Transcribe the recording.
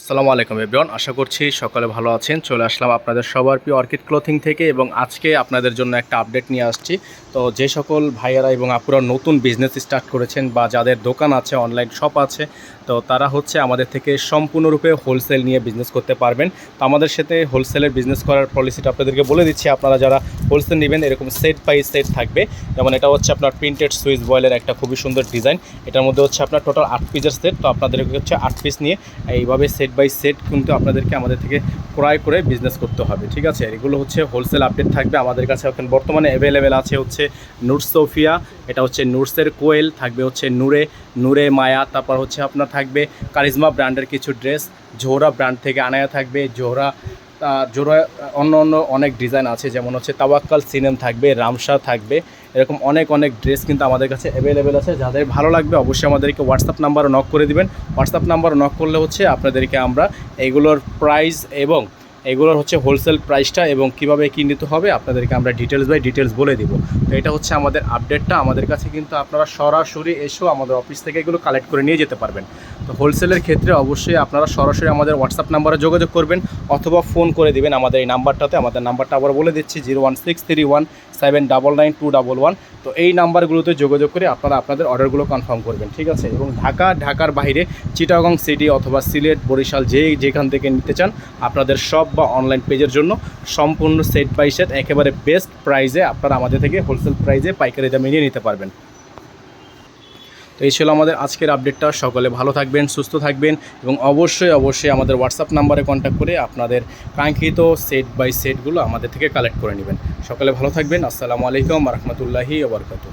আসসালামু আলাইকুম এভরিওয়ান, আশা করছি সকালে ভালো আছেন। চলে আসলাম আপনাদের সবার প্রিয় অর্কিড ক্লোথিং থেকে এবং আজকে আপনাদের জন্য একটা আপডেট নিয়ে আসছি। তো যে সকল ভাইয়ারা এবং আপুরা নতুন বিজনেস স্টার্ট করেছেন বা যাদের দোকান আছে অনলাইন শপ আছে, তো তারা হচ্ছে আমাদের থেকে সম্পূর্ণরূপে হোলসেল নিয়ে বিজনেস করতে পারবেন। তো আমাদের সাথে হোলসেলের বিজনেস করার পলিসিটা আপনাদেরকে বলে দিচ্ছি। আপনারা যারা হোলসেল নেবেন, এরকম সেট বাই সেট থাকবে। যেমন এটা হচ্ছে আপনার প্রিন্টেড সুইচ বয়েলের একটা খুবই সুন্দর ডিজাইন এটার মধ্যে হচ্ছে আপনার টোটাল আট পিসের সেট তো আপনাদেরকে হচ্ছে আট পিস নিয়ে এইভাবে সেট বাই সেট কিন্তু আপনাদেরকে আমাদের থেকে ক্রয় করে বিজনেস করতে হবে, ঠিক আছে? এগুলো হচ্ছে হোলসেল আপডেট থাকবে আমাদের কাছে এখন বর্তমানে অ্যাভেলেবেল আছে হচ্ছে নূর সোফিয়া, এটা হচ্ছে নুরসের কোয়েল, থাকবে হচ্ছে নূরে নূরে মায়া, তারপর হচ্ছে আপনার থাকবে কারিজমা ব্র্যান্ডের কিছু ড্রেস জোহরা ব্র্যান্ড থেকে আনায়া থাকবে, জোহরা জোহরা অন্য অন্য অনেক ডিজাইন আছে, যেমন হচ্ছে তাওয়াক্কাল, সিনেম থাকবে, রামসা থাকবে, এরকম অনেক অনেক ড্রেস কিন্তু আমাদের কাছে অ্যাভেলেবেল আছে। যাদের ভালো লাগবে, অবশ্যই আমাদেরকে হোয়াটসঅ্যাপ নাম্বারও নক করে দিবেন। হোয়াটসঅ্যাপ নাম্বার নক করলে হচ্ছে আপনাদেরকে আমরা এগুলোর প্রাইস এবং এগুলোর হচ্ছে হোলসেল প্রাইসটা এবং কীভাবে কী নিতে হবে আপনাদেরকে আমরা ডিটেলস বাই ডিটেলস বলে দিব। তো এটা হচ্ছে আমাদের আপডেটটা আমাদের কাছে কিন্তু আপনারা সরাসরি এসেও আমাদের অফিস থেকে এগুলো কালেক্ট করে নিয়ে যেতে পারবেন। তো হোলসেলের ক্ষেত্রে অবশ্যই আপনারা সরাসরি আমাদের হোয়াটসঅ্যাপ নাম্বারে যোগাযোগ করবেন অথবা ফোন করে দিবেন আমাদের এই নাম্বারটাতে আমাদের নাম্বারটা আবার বলে দিচ্ছি zero one six three one seven double nine two double one তো এই নাম্বারগুলোতে যোগাযোগ করে আপনারা আপনাদের অর্ডারগুলো কনফার্ম করবেন, ঠিক আছে? এবং ঢাকা, ঢাকার বাইরে চিটাগং সিটি অথবা সিলেট, বরিশাল যে যেখান থেকে নিতে চান, আপনাদের সব বা অনলাইন পেজের জন্য সম্পূর্ণ সেট বাই সেট একেবারে বেস্ট প্রাইজে আপনারা আমাদের থেকে হোলসেল প্রাইজে পাইকারি দামে নিয়ে নিতে পারবেন। তো এই ছিল আমাদের আজকের আপডেটটা সকলে ভালো থাকবেন, সুস্থ থাকবেন এবং অবশ্যই অবশ্যই আমাদের হোয়াটসঅ্যাপ নাম্বারে কন্ট্যাক্ট করে আপনাদের কাঙ্ক্ষিত সেট বাই সেটগুলো আমাদের থেকে কালেক্ট করে নেবেন। সকলে ভালো থাকবেন। আসসালামু আলাইকুম রহমতুল্লাহি ওবরকাতু